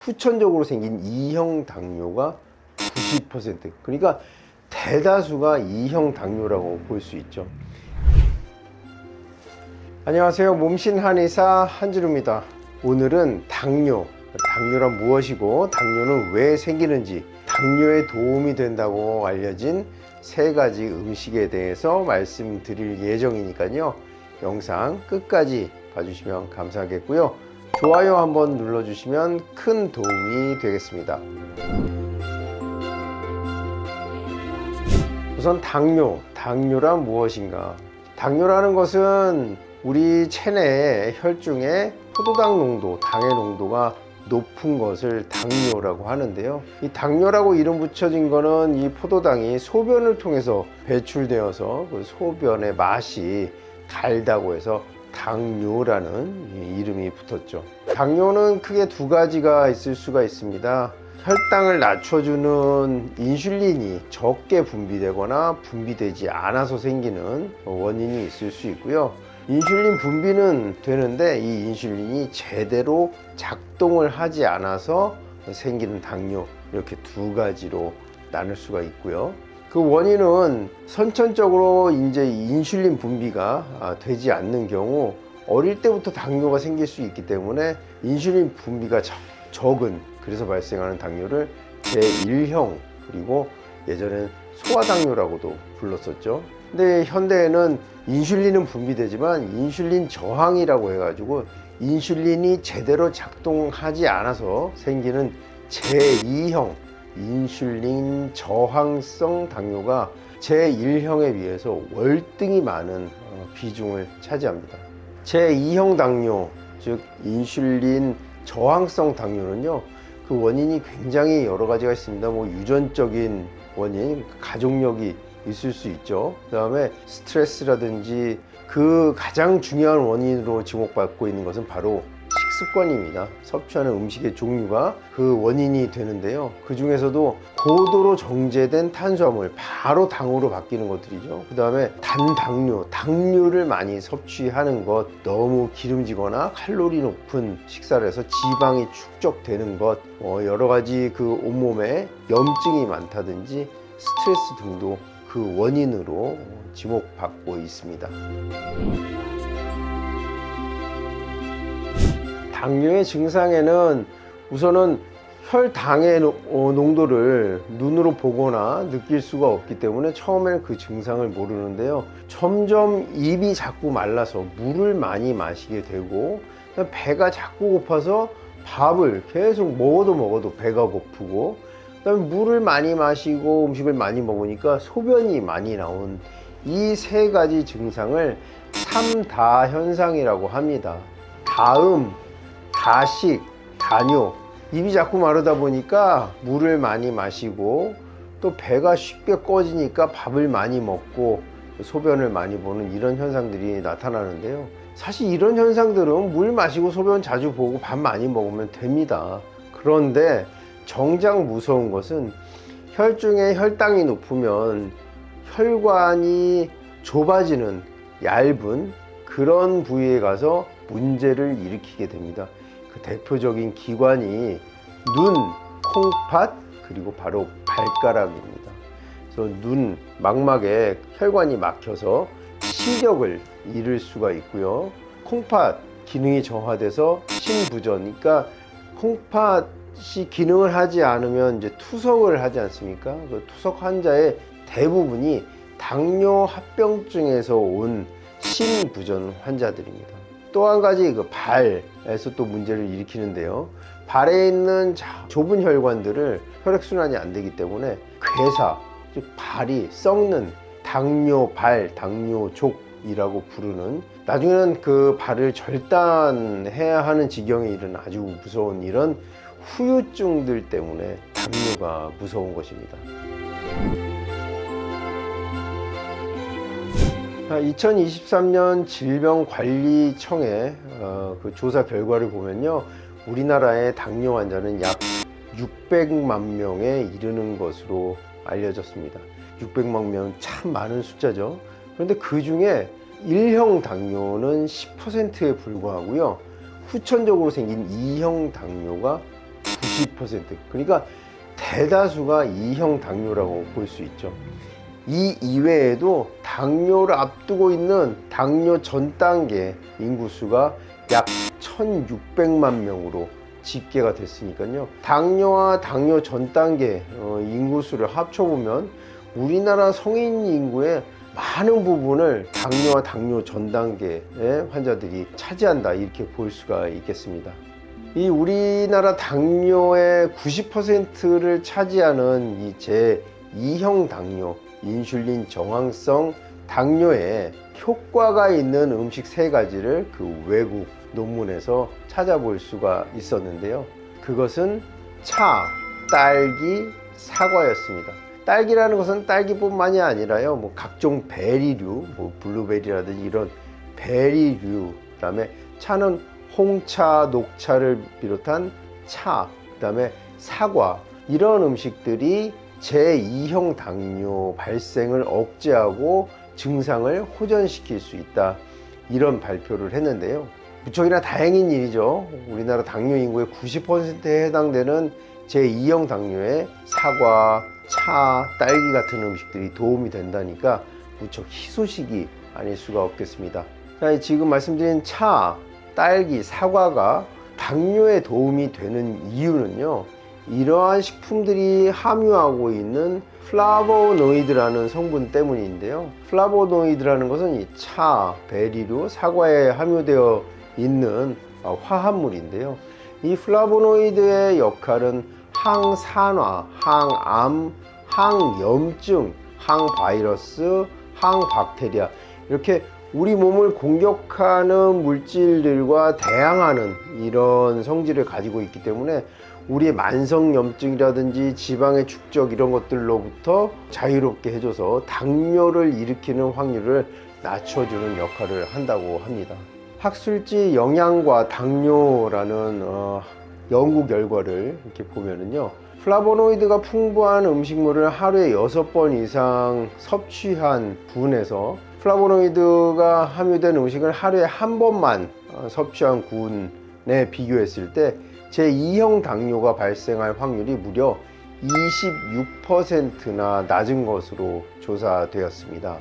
후천적으로 생긴 2형 당뇨가 90% 그러니까 대다수가 2형 당뇨라고 볼 수 있죠. 안녕하세요. 몸신 한의사 한지루입니다. 오늘은 당뇨, 당뇨란 무엇이고 당뇨는 왜 생기는지 당뇨에 도움이 된다고 알려진 세 가지 음식에 대해서 말씀드릴 예정이니까요. 영상 끝까지 봐주시면 감사하겠고요. 좋아요 한번 눌러주시면 큰 도움이 되겠습니다. 우선 당뇨, 당뇨란 무엇인가? 당뇨라는 것은 우리 체내의 혈중의 포도당 농도, 당의 농도가 높은 것을 당뇨라고 하는데요. 이 당뇨라고 이름 붙여진 거는 이 포도당이 소변을 통해서 배출되어서 그 소변의 맛이 달다고 해서 당뇨라는 이 이름이 붙었죠. 당뇨는 크게 두 가지가 있을 수가 있습니다. 혈당을 낮춰주는 인슐린이 적게 분비되거나 분비되지 않아서 생기는 원인이 있을 수 있고요. 인슐린 분비는 되는데 이 인슐린이 제대로 작동을 하지 않아서 생기는 당뇨 이렇게 두 가지로 나눌 수가 있고요. 그 원인은 선천적으로 이제 인슐린 분비가 아, 되지 않는 경우 어릴 때부터 당뇨가 생길 수 있기 때문에 인슐린 분비가 적- 적은 그래서 발생하는 당뇨를 제1형 그리고 예전엔 소아당뇨라고도 불렀었죠. 근데 현대에는 인슐린은 분비되지만 인슐린 저항이라고 해가지고 인슐린이 제대로 작동하지 않아서 생기는 제2형 인슐린 저항성 당뇨가 제1형에 비해서 월등히 많은 어, 비중을 차지합니다. 제2형 당뇨, 즉 인슐린 저항성 당뇨는요. 그 원인이 굉장히 여러 가지가 있습니다. 뭐 유전적인 원인, 가족력이 있을 수 있죠. 그다음에 스트레스라든지 그 가장 중요한 원인으로 지목받고 있는 것은 바로 식 습관입니다. 섭취하는 음식의 종류가 그 원인이 되는데요. 그 중에서도 고도로 정제된 탄수화물, 바로 당으로 바뀌는 것들이죠. 그 다음에 단당류, 당류를 많이 섭취하는 것, 너무 기름지거나 칼로리 높은 식사를 해서 지방이 축적되는 것, 어, 여러 가지 그 온몸에 염증이 많다든지 스트레스 등도 그 원인으로 지목받고 있습니다. 당뇨의 증상에는 우선은 혈당의 노- 어, 농도를 눈으로 보거나 느낄 수가 없기 때문에 처음에는 그 증상을 모르는데요. 점점 입이 자꾸 말라서 물을 많이 마시게 되고 배가 자꾸 고파서 밥을 계속 먹어도 먹어도 배가 고프고 그다음에 물을 많이 마시고 음식을 많이 먹으니까 소변이 많이 나온 이 세 가지 증상을 삼다 현상이라고 합니다. 다음, 다식, 다뇨. 입이 자꾸 마르다 보니까 물을 많이 마시고 또 배가 쉽게 꺼지니까 밥을 많이 먹고 소변을 많이 보는 이런 현상들이 나타나는데요. 사실 이런 현상들은 물 마시고 소변 자주 보고 밥 많이 먹으면 됩니다. 그런데 정작 무서운 것은 혈중의 혈당이 높으면 혈관이 좁아지는 얇은 그런 부위에 가서 문제를 일으키게 됩니다. 그 대표적인 기관이 눈, 콩팥, 그리고 바로 발가락입니다. 그래서 눈, 망막에 혈관이 막혀서 시력을 잃을 수가 있고요. 콩팥 기능이 저하돼서 신부전, 그러니까 콩팥이 기능을 하지 않으면 이제 투석을 하지 않습니까? 그 투석 환자의 대부분이 당뇨 합병증에서 온 신부전 환자들입니다. 또 한 가지 그 발에서 또 문제를 일으키는데요. 발에 있는 자- 좁은 혈관들을 혈액순환이 안 되기 때문에 괴사, 즉 발이 썩는 당뇨 발, 당뇨족이라고 부르는 나중에는 그 발을 절단해야 하는 지경에 이른 아주 무서운 이런 후유증들 때문에 당뇨가 무서운 것입니다. 2023년 질병관리청의 어, 그 조사 결과를 보면요. 우리나라의 당뇨 환자는 약 600만 명에 이르는 것으로 알려졌습니다. 600만 명 참 많은 숫자죠. 그런데 그 중에 1형 당뇨는 10%에 불과하고요. 후천적으로 생긴 2형 당뇨가 90% 그러니까 대다수가 2형 당뇨라고 볼 수 있죠. 이 이외에도 당뇨를 앞두고 있는 당뇨 전 단계 인구수가 약 1,600만 명으로 집계가 됐으니까요. 당뇨와 당뇨 전 단계 어, 인구수를 합쳐보면 우리나라 성인 인구의 많은 부분을 당뇨와 당뇨 전 단계의 환자들이 차지한다 이렇게 볼 수가 있겠습니다. 이 우리나라 당뇨의 90%를 차지하는 이 제2형 당뇨, 인슐린 저항성 당뇨에 효과가 있는 음식 세 가지를 그 외국 논문에서 찾아볼 수가 있었는데요. 그것은 차, 딸기, 사과였습니다. 딸기라는 것은 딸기뿐만이 아니라요, 뭐 각종 베리류, 뭐 블루베리라든지 이런 베리류, 그다음에 차는 홍차, 녹차를 비롯한 차, 그다음에 사과 이런 음식들이 제2형 당뇨 발생을 억제하고 증상을 호전시킬 수 있다. 이런 발표를 했는데요. 무척이나 다행인 일이죠. 우리나라 당뇨 인구의 90%에 해당되는 제2형 당뇨에 사과, 차, 딸기 같은 음식들이 도움이 된다니까 무척 희소식이 아닐 수가 없겠습니다. 자, 지금 말씀드린 차, 딸기, 사과가 당뇨에 도움이 되는 이유는요. 이러한 식품들이 함유하고 있는 플라보노이드라는 성분 때문인데요. 플라보노이드라는 것은 이 차, 베리류, 사과에 함유되어 있는 어, 화합물인데요. 이 플라보노이드의 역할은 항산화, 항암, 항염증, 항바이러스, 항박테리아 이렇게 우리 몸을 공격하는 물질들과 대항하는 이런 성질을 가지고 있기 때문에 우리의 만성염증이라든지 지방의 축적 이런 것들로부터 자유롭게 해줘서 당뇨를 일으키는 확률을 낮춰주는 역할을 한다고 합니다. 학술지 영양과 당뇨라는 어, 연구 결과를 이렇게 보면은요. 플라보노이드가 풍부한 음식물을 하루에 6번 이상 섭취한 군에서 플라보노이드가 함유된 음식을 하루에 한 번만 어, 섭취한 군에 비교했을 때 제2형 당뇨가 발생할 확률이 무려 26%나 낮은 것으로 조사되었습니다.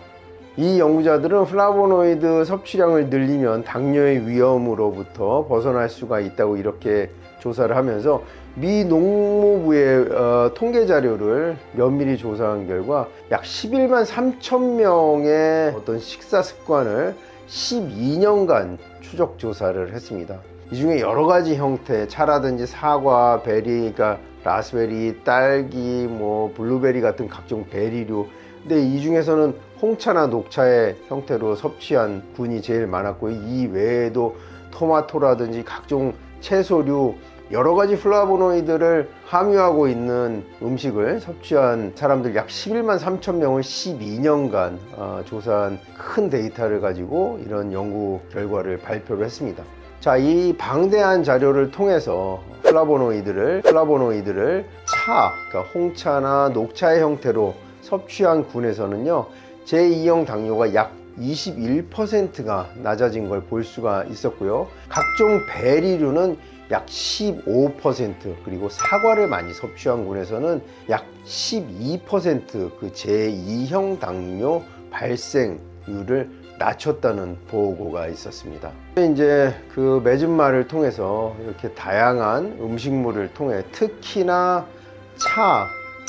이 연구자들은 플라보노이드 섭취량을 늘리면 당뇨의 위험으로부터 벗어날 수가 있다고 이렇게 조사를 하면서 미 농무부의 어, 통계 자료를 면밀히 조사한 결과 약 11만 3천 명의 어떤 식사 습관을 12년간 추적 조사를 했습니다. 이 중에 여러 가지 형태, 차라든지 사과, 베리, 그러니까 라스베리, 딸기, 뭐 블루베리 같은 각종 베리류. 근데 이 중에서는 홍차나 녹차의 형태로 섭취한 군이 제일 많았고요. 이 외에도 토마토라든지 각종 채소류, 여러 가지 플라보노이드를 함유하고 있는 음식을 섭취한 사람들 약 11만 3천 명을 12년간 어, 조사한 큰 데이터를 가지고 이런 연구 결과를 발표를 했습니다. 자, 이 방대한 자료를 통해서 플라보노이드를 플라보노이드를 차, 그러니까 홍차나 녹차의 형태로 섭취한 군에서는요. 제2형 당뇨가 약 21%가 낮아진 걸 볼 수가 있었고요. 각종 베리류는 약 15% 그리고 사과를 많이 섭취한 군에서는 약 12%그 제2형 당뇨 발생률을 낮췄다는 보고가 있었습니다. 이제 그 맺은 말을 통해서 이렇게 다양한 음식물을 통해 특히나 차,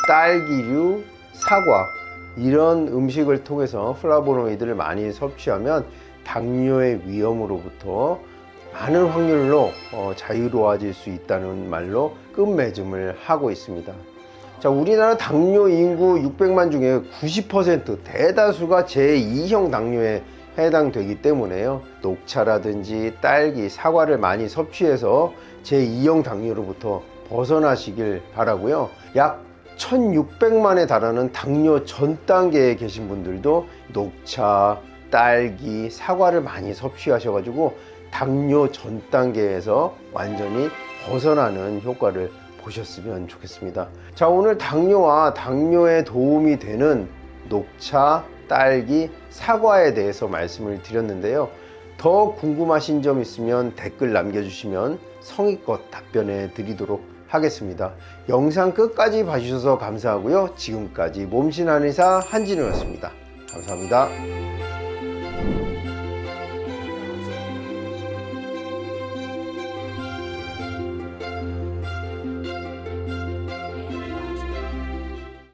딸기류, 사과 이런 음식을 통해서 플라보노이드를 많이 섭취하면 당뇨의 위험으로부터 많은 확률로 어, 자유로워질 수 있다는 말로 끝맺음을 하고 있습니다. 자, 우리나라 당뇨 인구 600만 중에 90% 대다수가 제2형 당뇨에 해당되기 때문에요. 녹차라든지 딸기, 사과를 많이 섭취해서 제2형 당뇨로부터 벗어나시길 바라고요. 약 1600만에 달하는 당뇨 전 단계에 계신 분들도 녹차, 딸기, 사과를 많이 섭취하셔가지고 당뇨 전 단계에서 완전히 벗어나는 효과를 보셨으면 좋겠습니다. 자, 오늘 당뇨와 당뇨에 도움이 되는 녹차, 딸기, 사과에 대해서 말씀을 드렸는데요. 더 궁금하신 점 있으면 댓글 남겨주시면 성의껏 답변해 드리도록 하겠습니다. 영상 끝까지 봐주셔서 감사하고요. 지금까지 몸신한 의사 한진우였습니다. 감사합니다.